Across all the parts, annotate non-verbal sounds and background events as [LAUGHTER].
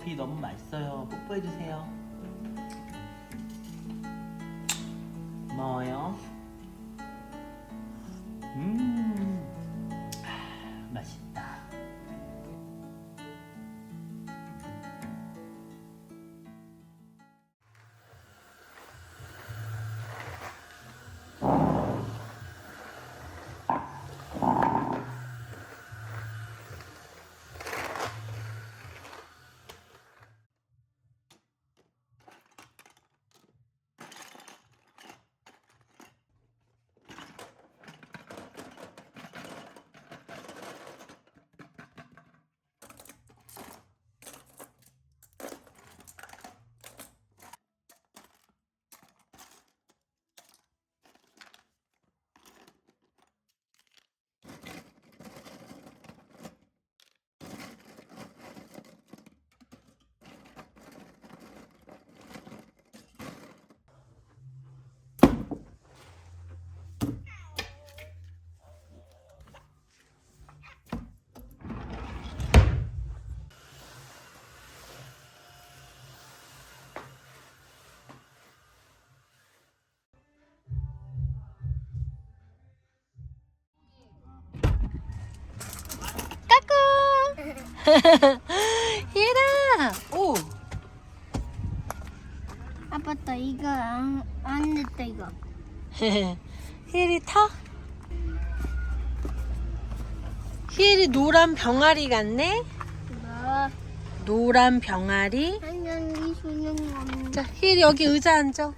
커피 너무 맛있어요. 뽀뽀해 주세요. 고마워요. 음, [LAUGHS] 얘라. 오. 아빠다 이거 안, 안 됐다 이거 [LAUGHS] 히엘이 타? 히엘이 노란 병아리 같네? 뭐 노란 병아리. 한양이 수능 없는 자, 히엘이 여기 의자 앉아.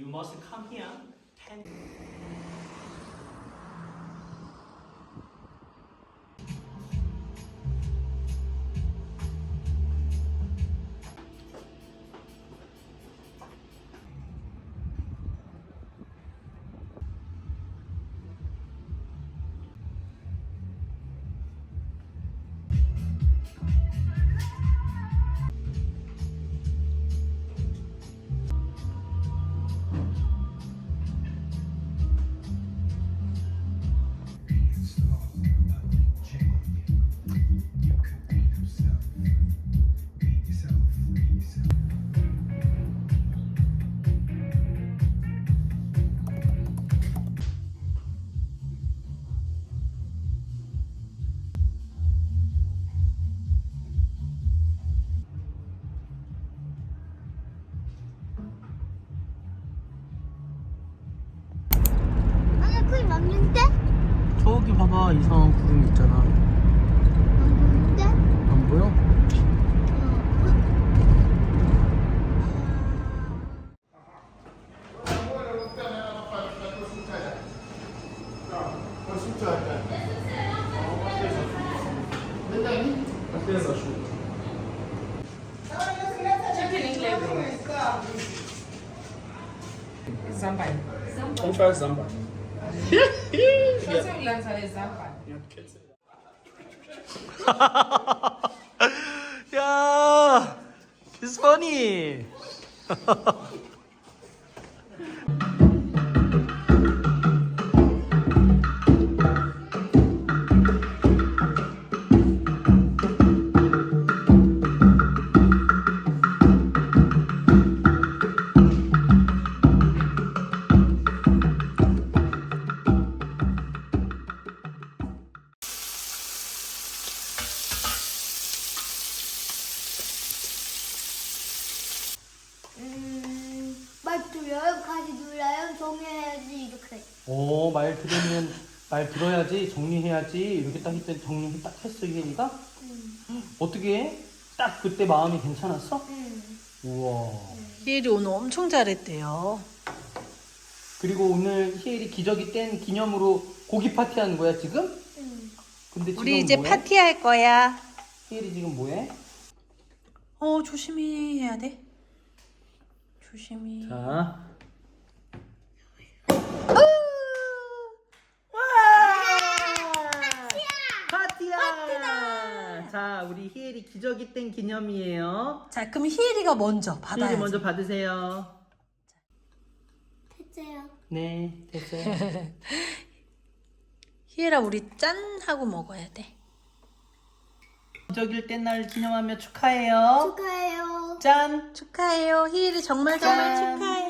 You must come here 10. 맞는데? 저기 봐봐 이상한 구름 있잖아. 안 보여? Samba. Deixa eu lançar esse Zambai. 야, it's funny. 말 오, 말 들으면 말 들어야지 정리해야지 이렇게 딱 했더니 정리 딱 했어 희엘이가? 어떻게 해? 딱 그때 마음이 괜찮았어? 응. 우와. 희엘이 오늘 엄청 잘했대요. 그리고 오늘 희엘이 기저귀 뗀 기념으로 고기 파티 하는 거야 지금? 응. 근데 지금 우리 이제 뭐해? 파티할 거야. 희엘이 지금 뭐해? 어, 조심히 해야 돼. 조심히. 자. 파티야! 파티다! 자, 우리 희엘이 기저귀 뗀 기념이에요. 자, 그럼 희엘이가 먼저 받아야지. 희엘이 먼저 받으세요. 됐어요. 네, 됐어요. [LAUGHS] 희엘아, 우리 짠 하고 먹어야 돼. 기저귀를 뗀날 기념하며 축하해요. 축하해요. 짠! 축하해요. 희엘이 정말 정말 짠. 축하해.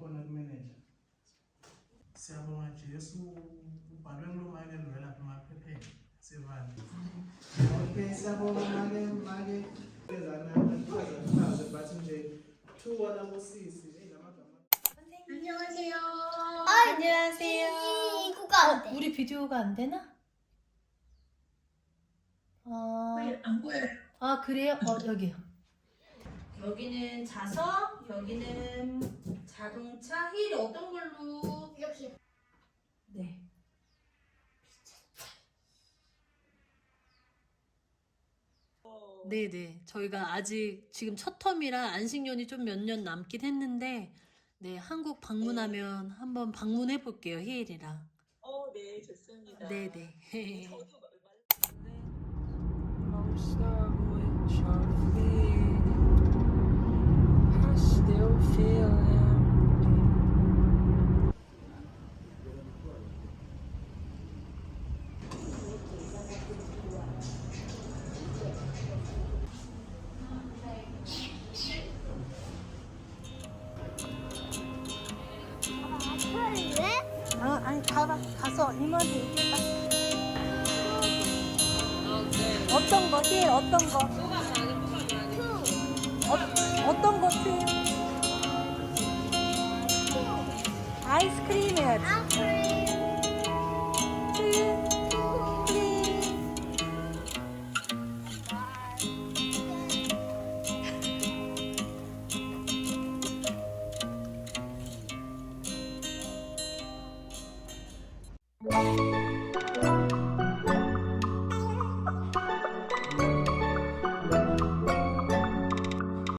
Niyakhona kumeneja siyabonga jesu ubhalwe kulo make luvela lapha emaphepheni sivale okay siyabonga make make ezanachaze but nje two wanabosisi namagama 안녕하세요. 안녕하세요. 안 돼. 우리 비디오가 안 되나? 어... 안 보여. 아, 그래요? 어, 여기요. 여기는 자석, 여기는 자동차, 힐 어떤 걸로? 이렇게. 네. 네네. 저희가 아직 지금 첫 텀이라 안식년이 좀 몇 년 남긴 했는데, 네, 한국 방문하면 한번 방문해 볼게요, 희일이랑. 어, 네, 좋습니다. 네네. 저도 [LAUGHS] 아, 아니, 가봐. 가서 이모한테 얘기해봐. 어떤 거, 힐, 어떤 거? 어, 어떤 거, 힐? 아이스크림